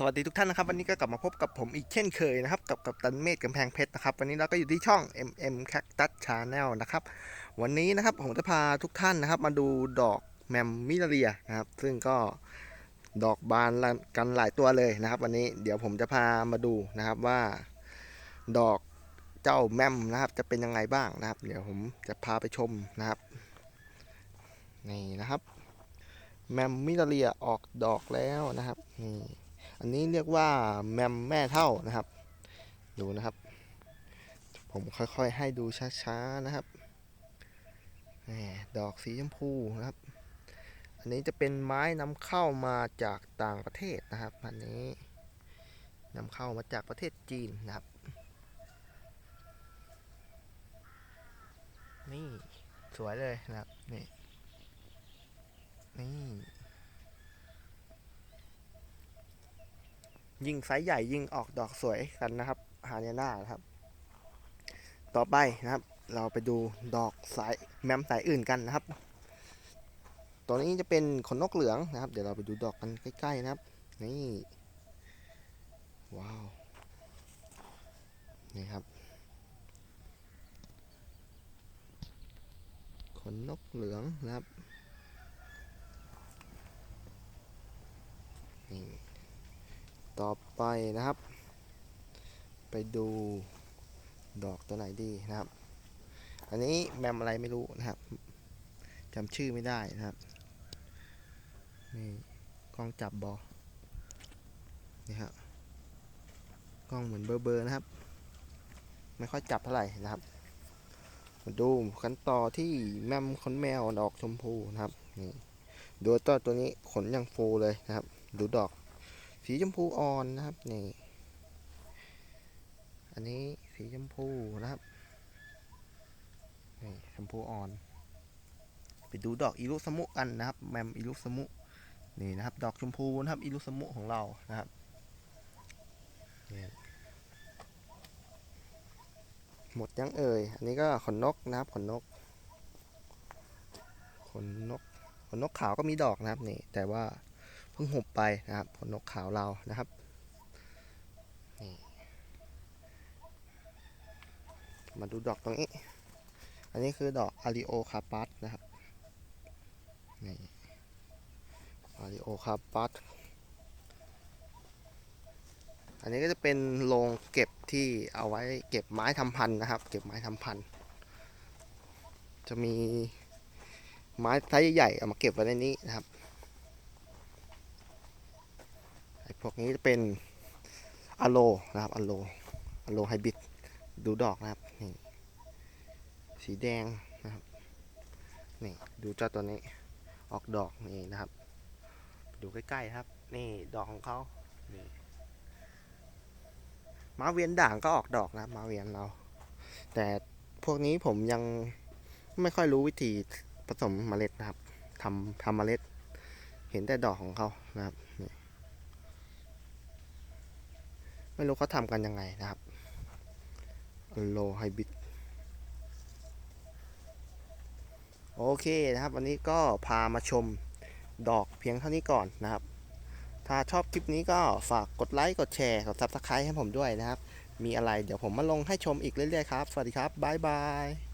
สวัสดีทุกท่านนะครับ วันนี้ก็กลับมาพบกับผมอีกเช่นเคยนะครับ กับกับตันเมธกำแพงเพชรนะครับ วันนี้เราก็อยู่ที่ช่อง MM Cactus Channel นะครับ วันนี้นะครับผมจะพาทุกท่านนะครับ มาดูดอกแมมมิลาเรียนะครับ ซึ่งก็ดอกบานกันหลายตัวเลยนะครับ วันนี้เดี๋ยวผมจะพามาดูนะครับว่า ดอกเจ้าแมมนะครับ จะเป็นยังไงบ้างนะครับ เดี๋ยวผมจะพาไปชมนะครับนี่นะครับแมมมิลาเรียออกดอกแล้วนะครับนี่ อันนี้เรียกว่าแมมแม่เท่านะครับ ดูนะครับ ผมค่อยๆให้ดูช้าๆนะครับแหมดอกสีชมพูนะครับ อันนี้จะเป็นไม้นำเข้ามาจากต่างประเทศนะครับ อันนี้นำเข้ามาจากประเทศจีนนะครับ นี่สวยเลยนะครับ นี่ นี่ ยิ่งไซส์ใหญ่ยิ่งออกดอกสวยกันนะครับฮาเนียนานะครับ ต่อไปนะครับ เราไปดูดอกสายแมมสายอื่นกันนะครับ ตัวนี้จะเป็นขนนกเหลืองนะครับ เดี๋ยวเราไปดูดอกกันใกล้ๆนะครับ นี่ว้าวนี่ครับขนนกเหลืองนะครับ นี่ ต่อไปนะครับ ไปดูดอกตัวไหนดีนะครับ อันนี้แมมอะไรไม่รู้นะครับจำชื่อไม่ได้นะครับนี่กล้องจับบอนี่ครับกล้องเหมือนเบอร์เบอร์นะครับ ไม่ค่อยจับเท่าไหร่นะครับมาดูกันต่อที่แมมขนแมวดอกชมพูนะครับนี่ดูตัวตัวนี้ขนยังฟูเลยนะครับ ดูดอก สีชมพูอ่อนนะครับนี่อันนี้สีชมพูนะครับนี่ชมพูอ่อน ไปดูดอกอิรุสมุกันนะครับ แมมอิรุสมุนี่นะครับ ดอกชมพูนะครับอิรุสมุของเรานะครับนี่หมดยังเอ่ย อันนี้ก็ขนนกนะครับขนนก ขนนก ขนนกขาวก็มีดอกนะครับนี่ แต่ว่า พิ่งหุบไปนะครับขนนกขาวเรานะครับมาดูดอกตรงนี้ อันนี้คือดอกอาริโอคาปัสนะครับนี่อาริโอคาปัสอันนี้ก็จะเป็นโรงเก็บที่เอาไว้เก็บไม้ทำพันธุ์นะครับ เก็บไม้ทำพันธุ์จะมีไม้ไซส์ใหญ่ๆเอามาเก็บไว้ในนี้นะครับ ไอ้ พวกนี้จะเป็นอะโลนะครับอะโลอะโลไฮบริดดูดอกนะครับนี่สีแดงนะครับนี่ดูเจ้าตัวนี้ออกดอกนี่นะครับ ดูใกล้ๆครับ นี่ดอกของเขานี่มาเวียนด่างก็ออกดอกนะมาเวียนเรา แต่พวกนี้ผมยังไม่ค่อยรู้วิธีผสมเมล็ดนะครับทำทำเมล็ด เห็นแต่ดอกของเขานะครับนี่ ไม่รู้เขาทำกันยังไงนะครับโลไฮบริดโอเคนะครับ วันนี้ก็พามาชมดอกเพียงเท่านี้ก่อนนะครับ ถ้าชอบคลิปนี้ก็ฝากกดไลค์กดแชร์กดซับสไครต์ให้ผมด้วยนะครับ มีอะไรเดี๋ยวผมมาลงให้ชมอีกเรื่อยๆครับ สวัสดีครับ บ๊ายบาย